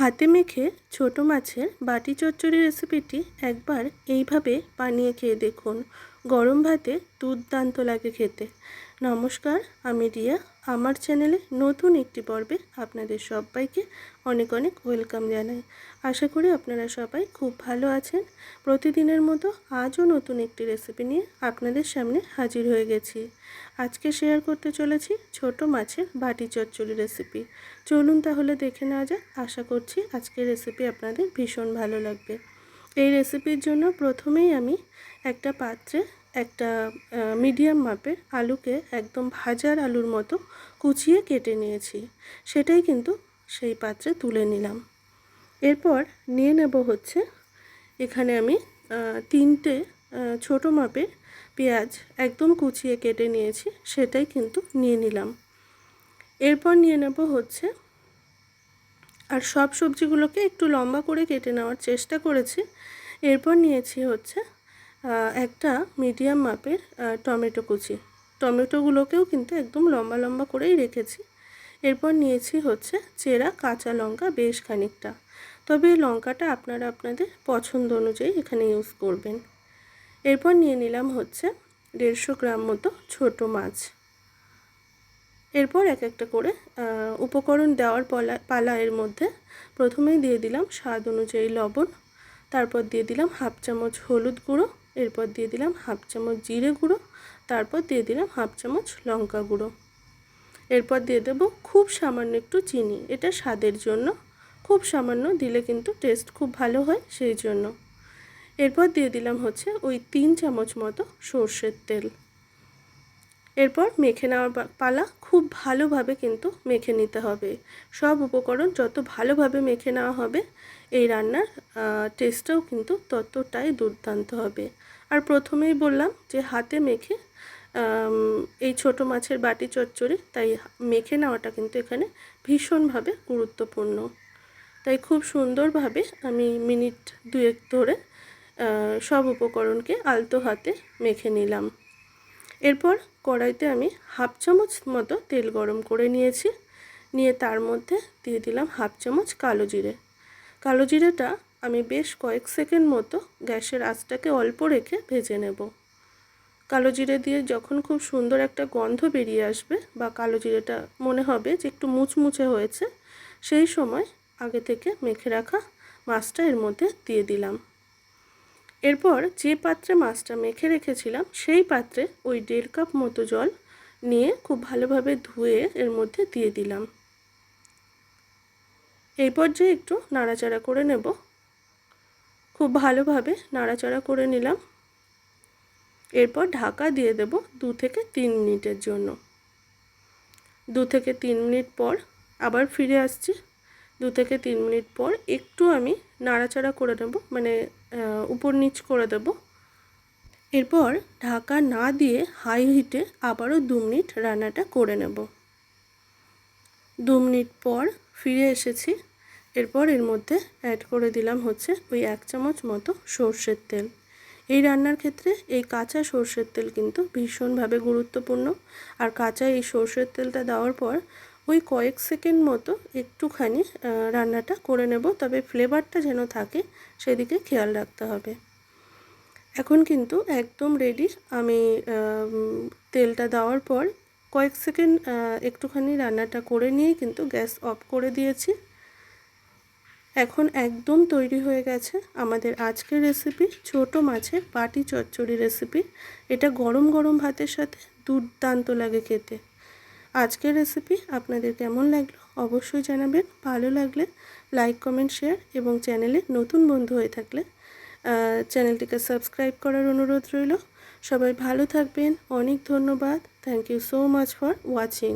হাতে মেখে ছোট মাছের বাটি চচ্চড়ি রেসিপিটি একবার এইভাবে বানিয়ে খেয়ে দেখুন। গরম ভাতে দুর্দান্ত লাগে খেতে। নমস্কার, আমি রিয়া। আমার চ্যানেলে নতুন একটি পর্বে আপনাদের সবাইকে অনেক অনেক ওয়েলকাম জানাই। আশা করি আপনারা সবাই খুব ভালো আছেন। প্রতিদিনের মতো আজও নতুন একটি রেসিপি নিয়ে আপনাদের সামনে হাজির হয়ে গেছি। আজকে শেয়ার করতে চলেছি ছোট মাছের বাটি চচ্চড়ি রেসিপি চলুন তাহলে দেখে নেওয়া যাক। আশা করছি আজকের রেসিপি আপনাদের ভীষণ ভালো লাগবে। এই রেসিপির জন্য প্রথমেই আমি একটা পাত্রে একটা মিডিয়াম মাপের আলুকে একদম ভাজার আলুর মতো কুচিয়ে কেটে নিয়েছি। সেটাই কিন্তু সেই পাত্রে তুলে নিলাম। এরপর নিয়ে নেব হচ্ছে এখানে আমি তিনটে ছোট মাপের পেঁয়াজ একদম কুচিয়ে কেটে নিয়েছি, সেটাই কিন্তু নিয়ে নিলাম। এরপর নিয়ে নেব হচ্ছে আর সব সবজিগুলোকে একটু লম্বা করে কেটে নেওয়ার চেষ্টা করেছি। এরপর নিয়েছি হচ্ছে একটা মিডিয়াম মাপের টমেটো কুচি। টমেটোগুলোকেও কিন্তু একদম লম্বা লম্বা করেই রেখেছি। এরপর নিয়েছি হচ্ছে চেরা কাঁচা লঙ্কা বেশ খানিকটা। তবে এই লঙ্কাটা আপনারা আপনাদের পছন্দ অনুযায়ী এখানে ইউজ করবেন। এরপর নিয়ে নিলাম হচ্ছে দেড়শো গ্রাম মতো ছোট মাছ। এরপর এক একটা করে উপকরণ দেওয়ার পালা পালা এর মধ্যে প্রথমেই দিয়ে দিলাম স্বাদ অনুযায়ী লবণ, তারপর দিয়ে দিলাম হাফ চামচ হলুদ গুঁড়ো, এরপর দিয়ে দিলাম হাফ চামচ জিরে গুঁড়ো, তারপর দিয়ে দিলাম হাফ চামচ লঙ্কা গুঁড়ো। এরপর দিয়ে দেবো খুব সামান্য একটু চিনি, এটা স্বাদের জন্য, খুব সামান্য দিলে কিন্তু টেস্ট খুব ভালো হয় সেই জন্য। এরপর দিয়ে দিলাম হচ্ছে ওই তিন চামচ মতো সর্ষের তেল। এরপর মেখে নেওয়ার পালা খুব ভালোভাবে কিন্তু মেখে নিতে হবে। সব উপকরণ যত ভালোভাবে মেখে নেওয়া হবে, এই রান্নার টেস্টটাও কিন্তু ততটাই দুর্দান্ত হবে। আর প্রথমেই বললাম যে হাতে মেখে এই ছোট মাছের বাটি চচ্চড়ি, তাই মেখে নেওয়াটা কিন্তু এখানে ভীষণভাবে গুরুত্বপূর্ণ। তাই খুব সুন্দরভাবে আমি মিনিট দুয়েক ধরে সব উপকরণকে আলতো হাতে মেখে নিলাম। এরপর কড়াইতে আমি হাফ চামচ মতো তেল গরম করে নিয়েছি। নিয়ে তার মধ্যে দিয়ে দিলাম হাফ চামচ কালো জিরে। কালো জিরেটা আমি বেশ কয়েক সেকেন্ড মতো গ্যাসের আঁচটাকে অল্প রেখে ভেজে নেব। কালো জিরে দিয়ে যখন খুব সুন্দর একটা গন্ধ বেরিয়ে আসবে বা কালো জিরেটা মনে হবে যে একটু মুচমুচে হয়েছে, সেই সময় আগে থেকে মেখে রাখা মাছটা এর মধ্যে দিয়ে দিলাম। এরপর যে পাত্রে মাছটা মেখে রেখেছিলাম, সেই পাত্রে ওই দেড় কাপ মতো জল নিয়ে খুব ভালোভাবে ধুয়ে এর মধ্যে দিয়ে দিলাম। এই পর্যায়ে একটু নাড়াচাড়া করে নেব। খুব ভালোভাবে নাড়াচাড়া করে নিলাম। এরপর ঢাকা দিয়ে দেব দু থেকে তিন মিনিটের জন্য। দু থেকে তিন মিনিট পর আবার ফিরে আসছি। দু থেকে তিন মিনিট পর একটু আমি নাড়াচাড়া করে নেব মানে উপর নিচ করে দেব। এরপর ঢাকা না দিয়ে হাই হিটে আবারও দু মিনিট রান্নাটা করে নেব। দু মিনিট পর ফিরে এসেছি। এরপর এর মধ্যে অ্যাড করে দিলাম হচ্ছে ওই এক চামচ মতো সর্ষের তেল। এই রান্নার ক্ষেত্রে এই কাঁচা সর্ষের তেল কিন্তু ভীষণভাবে গুরুত্বপূর্ণ। আর কাঁচা এই সর্ষের তেলটা দেওয়ার পর ওই কয়েক সেকেন্ড মতো একটুখানি রান্নাটা করে নেব। তবে ফ্লেভারটা যেন থাকে, সেদিকে খেয়াল রাখতে হবে। এখন কিন্তু একদম রেডি আমি তেলটা দেওয়ার পর কয়েক সেকেন্ড একটুখানি রান্নাটা করে নিয়েই কিন্তু গ্যাস অফ করে দিয়েছি। এখন একদম তৈরি হয়ে গেছে আমাদের আজকের রেসিপি ছোট মাছের বাটি চচ্চড়ি রেসিপি এটা গরম গরম ভাতের সাথে দুর্দান্ত লাগে খেতে। আজকের রেসিপি আপনাদের কেমন লাগল অবশ্যই জানাবেন। ভালো লাগলে লাইক কমেন্ট শেয়ার এবং চ্যানেলে নতুন বন্ধু হয়ে থাকলে চ্যানেলটিকে সাবস্ক্রাইব করার অনুরোধ রইল। সবাই ভালো থাকবেন। অনেক ধন্যবাদ। Thank you so much for watching